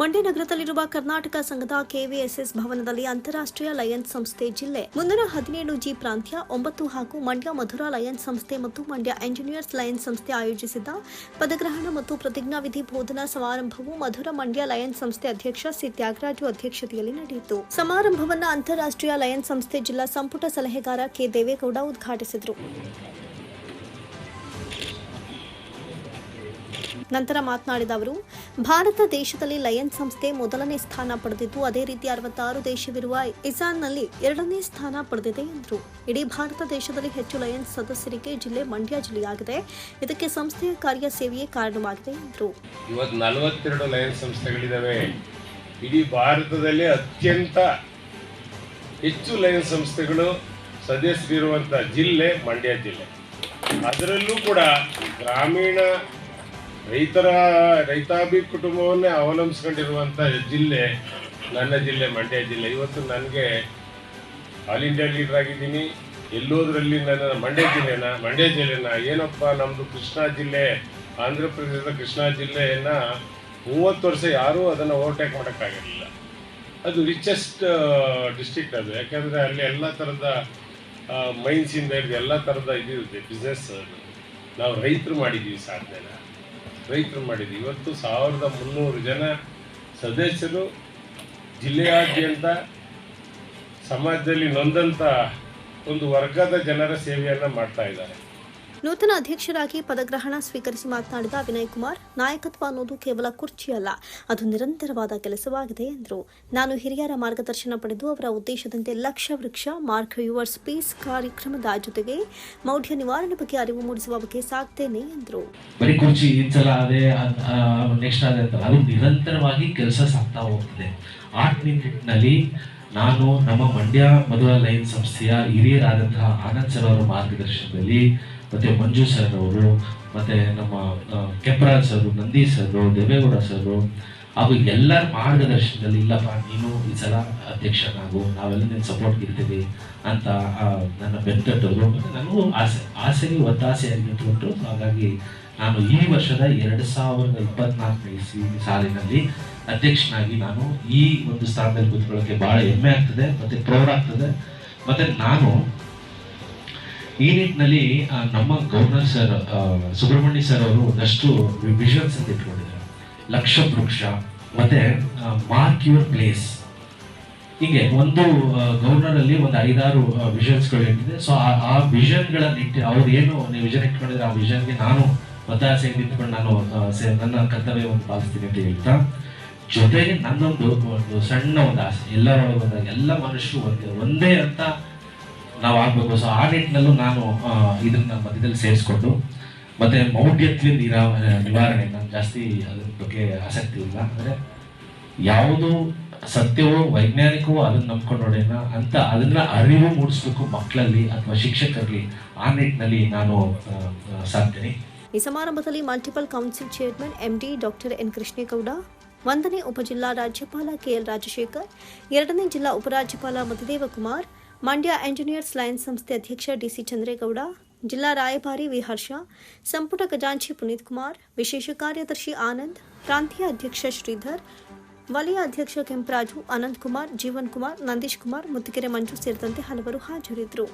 ಮಂಡ್ಯ ನಗರದಲ್ಲಿರುವ ಕರ್ನಾಟಕ ಸಂಘದ ಕೆವಿಎಸ್ಎಸ್ ಭವನದಲ್ಲಿ ಅಂತಾರಾಷ್ಟ್ರೀಯ ಲಯನ್ಸ್ ಸಂಸ್ಥೆ ಜಿಲ್ಲೆ ಮುನ್ನೂರ ಹದಿನೇಳು ಜಿ ಪ್ರಾಂತ್ಯ, ಒಂಬತ್ತು ಹಾಗೂ ಮಂಡ್ಯ ಮಧುರಾ ಲಯನ್ಸ್ ಸಂಸ್ಥೆ ಮತ್ತು ಮಂಡ್ಯ ಎಂಜಿನಿಯರ್ಸ್ ಲಯನ್ಸ್ ಸಂಸ್ಥೆ ಆಯೋಜಿಸಿದ್ದ ಪದಗ್ರಹಣ ಮತ್ತು ಪ್ರತಿಜ್ಞಾವಿಧಿ ಬೋಧನಾ ಸಮಾರಂಭವು ಮಧುರ ಮಂಡ್ಯ ಲಯನ್ಸ್ ಸಂಸ್ಥೆ ಅಧ್ಯಕ್ಷ ಸಿ. ತ್ಯಾಗರಾಜು ಅಧ್ಯಕ್ಷತೆಯಲ್ಲಿ ನಡೆಯಿತು. ಸಮಾರಂಭವನ್ನು ಅಂತಾರಾಷ್ಟ್ರೀಯ ಲಯನ್ಸ್ ಸಂಸ್ಥೆ ಜಿಲ್ಲಾ ಸಂಪುಟ ಸಲಹೆಗಾರ ಕೆ. ದೇವೇಗೌಡ ಉದ್ಘಾಟಿಸಿದರು. ನಂತರ ಮಾತನಾಡಿದ ಅವರು, ಭಾರತ ದೇಶದಲ್ಲಿ ಲಯನ್ ಸಂಸ್ಥೆ ಮೊದಲನೇ ಸ್ಥಾನ ಪಡೆದಿದ್ದು, ಅದೇ ರೀತಿ ಅರವತ್ತಾರು ದೇಶವಿರುವ ಇಸಾನ್ನಲ್ಲಿ ಎರಡನೇ ಸ್ಥಾನ ಪಡೆದಿದೆ ಎಂದರು. ಇಡೀ ಭಾರತ ದೇಶದಲ್ಲಿ ಹೆಚ್ಚು ಲಯನ್ಸ್ ಸದಸ್ಯರಿಗೆ ಜಿಲ್ಲೆ ಮಂಡ್ಯ ಜಿಲ್ಲೆಯಾಗಿದೆ. ಇದಕ್ಕೆ ಸಂಸ್ಥೆಯ ಕಾರ್ಯ ಸೇವೆಯೇ ಕಾರಣವಾಗಿದೆ ಎಂದರು. ಇವತ್ತು ನಲವತ್ತೆರಡು ಲಯನ್ ಸಂಸ್ಥೆಗಳಿದ್ದಾವೆ ಇಡೀ ಭಾರತದಲ್ಲಿ ಅತ್ಯಂತ ಹೆಚ್ಚು ಲಯನ್ ಸಂಸ್ಥೆಗಳು ಸದಸ್ಯರಿರುವಂಥ ಜಿಲ್ಲೆ ಮಂಡ್ಯ ಜಿಲ್ಲೆ. ಅದರಲ್ಲೂ ಕೂಡ ಗ್ರಾಮೀಣ ರೈತರ ರೈತಾಭಿ ಕುಟುಂಬವನ್ನೇ ಅವಲಂಬಿಸ್ಕೊಂಡಿರುವಂಥ ಜಿಲ್ಲೆ, ನನ್ನ ಜಿಲ್ಲೆ, ಮಂಡ್ಯ ಜಿಲ್ಲೆ. ಇವತ್ತು ನನಗೆ ಆಲ್ ಇಂಡಿಯಾ ಲೀಡರ್ ಆಗಿದ್ದೀನಿ. ಎಲ್ಲೋದ್ರಲ್ಲಿ ನನ್ನ ಮಂಡ್ಯ ಜಿಲ್ಲೆನ ಮಂಡ್ಯ ಜಿಲ್ಲೆನ, ಏನಪ್ಪ ನಮ್ಮದು ಕೃಷ್ಣಾ ಜಿಲ್ಲೆ, ಆಂಧ್ರ ಪ್ರದೇಶದ ಕೃಷ್ಣಾ ಜಿಲ್ಲೆಯನ್ನು ಮೂವತ್ತು ವರ್ಷ ಯಾರೂ ಅದನ್ನು ಓವರ್ಟೇಕ್ ಮಾಡೋಕ್ಕಾಗಿರಲಿಲ್ಲ ಅದು ರಿಚೆಸ್ಟ್ ಡಿಸ್ಟ್ರಿಕ್ಟ್ ಅದು. ಯಾಕೆಂದರೆ ಅಲ್ಲಿ ಎಲ್ಲ ಥರದ ಮೈನ್ಸಿಂದ ಹಿಡಿದು ಎಲ್ಲ ಥರದ ಇದಿರುತ್ತೆ ಬಿಸ್ನೆಸ್ ನಾವು ರೈತರು ಮಾಡಿದ್ದೀವಿ ಸಾಧನೆನ. ರೈತರು ಮಾಡಿದ್ದೀವಿ ಇವತ್ತು ಸಾವಿರದ ಮುನ್ನೂರು ಜನ ಸದಸ್ಯರು ಜಿಲ್ಲೆಯಾದ್ಯಂತ ಸಮಾಜದಲ್ಲಿ ನೊಂದಂಥ ಒಂದು ವರ್ಗದ ಜನರ ಸೇವೆಯನ್ನು ಮಾಡ್ತಾ ಇದ್ದಾರೆ. ನೂತನ ಅಧ್ಯಕ್ಷರಾಗಿ ಪದಗ್ರಹಣ ಸ್ವೀಕರಿಸಿ ಮಾತನಾಡಿದ ವಿನಯ್ ಕುಮಾರ್, ನಾಯಕತ್ವ ಅನ್ನೋದು ಕೇವಲ ಕುರ್ಚಿಯಲ್ಲ, ಅದು ನಿರಂತರವಾದ ಕೆಲಸವಾಗಿದೆ ಎಂದರು. ನಾನು ಹಿರಿಯರ ಮಾರ್ಗದರ್ಶನ ಪಡೆದು ಅವರ ಉದ್ದೇಶದಂತೆ ಲಕ್ಷ ವೃಕ್ಷ, ಮಾರ್ಕ್ ಯುವರ್ ಸ್ಪೇಸ್ ಕಾರ್ಯಕ್ರಮದ ಜೊತೆಗೆ ಮೌಢ್ಯ ನಿವಾರಣೆ ಬಗ್ಗೆ ಅರಿವು ಮೂಡಿಸುವ ಬಗ್ಗೆ ಸಾಕ್ತೇನೆ ಎಂದರು. ನಿರಂತರವಾಗಿ ಕೆಲಸ ಸಾಗ್ತಾ ಹೋಗ್ತದೆ. ನಿಟ್ಟಿನಲ್ಲಿ ನಾನು ನಮ್ಮ ಮಂಡ್ಯ ಮಧುರ ಲೈನ್ ಸಂಸ್ಥೆಯ ಹಿರಿಯರಾದಂತಹ ಆನಂದ್ ಸರ್ ಅವರ ಮಾರ್ಗದರ್ಶನದಲ್ಲಿ ಮತ್ತೆ ಮಂಜು ಸರ್ ಅವರು, ಮತ್ತೆ ನಮ್ಮ Kemparaj sir, Nandi sir, Deve Gowda sir ಹಾಗೂ ಎಲ್ಲರ ಮಾರ್ಗದರ್ಶನದಲ್ಲಿ, ಇಲ್ಲಪ್ಪ, ನೀನು ಈ ಸಲ ಅಧ್ಯಕ್ಷನಾಗು, ನಾವೆಲ್ಲ ನಿನ್ನ ಸಪೋರ್ಟ್ ಇರ್ತೀವಿ ಅಂತ ನನ್ನ ಬೆಂತಟ್ಟರು ನನಗೂ ಆಸೆ, ಆಸೆಗೆ ಒತ್ತಾಸೆಯಾಗಿ ಕೊಟ್ಟರು ಹಾಗಾಗಿ ನಾನು ಈ ವರ್ಷದ ಎರಡು ಸಾವಿರದ ಇಪ್ಪತ್ನಾಲ್ಕನೇ ಇಸ್ವಿ ಸಾಲಿನಲ್ಲಿ ಅಧ್ಯಕ್ಷನಾಗಿ ನಾನು ಈ ಒಂದು ಸ್ಥಾನದಲ್ಲಿ ಕೂತ್ಕೊಳ್ಳೋಕ್ಕೆ ಭಾಳ ಹೆಮ್ಮೆ ಆಗ್ತದೆ, ಮತ್ತು ಪ್ರೌಢ ಆಗ್ತದೆ. ಮತ್ತು ನಾನು ಈ ನಿಟ್ಟಿನಲ್ಲಿ ನಮ್ಮ ಗವರ್ನರ್ ಸರ್ ಸುಬ್ರಹ್ಮಣ್ಯ ಸರ್ ಅವರು ಒಂದಷ್ಟು ವಿಷನ್ಸ್ ಅಂತ ಇಟ್ಕೊಂಡಿದ್ದಾರೆ. ಲಕ್ಷ ವೃಕ್ಷ ಮತ್ತೆ ಮಾರ್ಕ್ ಯುವರ್ ಪ್ಲೇಸ್. ಹೀಗೆ ಒಂದು ಗವರ್ನರ್ ಅಲ್ಲಿ ಒಂದು ಐದಾರು ವಿಷನ್ಸ್ಗಳು ಇಟ್ಟಿದೆ ಸೊ ಆ ವಿಷನ್ಗಳ ನಿಟ್ಟಿ ಅವ್ರು ಏನು ವಿಷನ್ ಇಟ್ಕೊಂಡಿದ್ರೆ ಆ ವಿಷನ್ಗೆ ನಾನು ಒತ್ತಾಸೆ ನಿಂತ್ಕೊಂಡು ನಾನು ನನ್ನ ಕರ್ತವ್ಯವನ್ನು ಪಾಲಿಸ್ತೀನಿ ಅಂತ ಹೇಳ್ತಾ, ಜೊತೆಗೆ ನನ್ನೊಂದು ಒಂದು ಸಣ್ಣ ಒಂದು ಆಸೆ, ಎಲ್ಲರೊಳಗೆ ಬಂದಾಗ ಎಲ್ಲ ಮನುಷ್ಯರು ಒಂದೇ ಒಂದೇ ಅಂತ ನಾವು ಆಗ್ಬೇಕು. ಸೊ ಆ ನಿಟ್ಟಿನಲ್ಲೂ ನಾನು ಇದನ್ನ ಮಧ್ಯದಲ್ಲಿ ಸೇರಿಸ್ಕೊಂಡು ಮತ್ತೆ ಮೌಢ್ಯತ್ವ ನಿರಾ ನಿವಾರಣೆ ನಾನು ಜಾಸ್ತಿ ಅದ್ರ ಬಗ್ಗೆ ಆಸಕ್ತಿ ಇಲ್ಲ. ಅಂದ್ರೆ ಯಾವುದು ಸತ್ಯವೋ ವೈಜ್ಞಾನಿಕವೋ ಅದನ್ನ ನಂಬ್ಕೊಂಡು ನೋಡೋಣ ಅಂತ ಅದನ್ನ ಅರಿವು ಮೂಡಿಸ್ಬೇಕು ಮಕ್ಕಳಲ್ಲಿ ಅಥವಾ ಶಿಕ್ಷಕರಲ್ಲಿ ಆ ನಿಟ್ಟಿನಲ್ಲಿ ನಾನು ಆ, ಈ ಸಮಾರಂಭದಲ್ಲಿ multiple council chairman MD doctor N Krishnegowda ಒಂದನೇ ಉಪಜಿಲ್ಲಾ ರಾಜ್ಯಪಾಲ ಕೆಎಲ್ ರಾಜಶೇಖರ್ ಎರಡನೇ ಜಿಲ್ಲಾ ಉಪರಾಜ್ಯಪಾಲ ಮಧುದೇವ ಕುಮಾರ್ ಮಂಡ್ಯ ಎಂಜಿನಿಯರ್ಸ್ ಲಯನ್ಸ್ ಸಂಸ್ಥೆ ಅಧ್ಯಕ್ಷ ಡಿಸಿ ಚಂದ್ರೇಗೌಡ ಜಿಲ್ಲಾ ರಾಯಭಾರಿ ವಿ ಹರ್ಷ ಸಂಪುಟ ಖಜಾಂಚಿ ಪುನೀತ್ ಕುಮಾರ್ ವಿಶೇಷ ಕಾರ್ಯದರ್ಶಿ ಆನಂದ್ ಪ್ರಾಂತೀಯ ಅಧ್ಯಕ್ಷ ಶ್ರೀಧರ್ ವಲಯ ಅಧ್ಯಕ್ಷ ಕೆಂಪರಾಜು ಅನಂತ್ ಕುಮಾರ್ ಜೀವನ್ ಕುಮಾರ್ ನಂದೀಶ್ ಕುಮಾರ್ ಮುತ್ತಿಗೆರೆ ಮಂಜು ಸೇರಿದಂತೆ ಹಲವರು ಹಾಜರಿದ್ದರು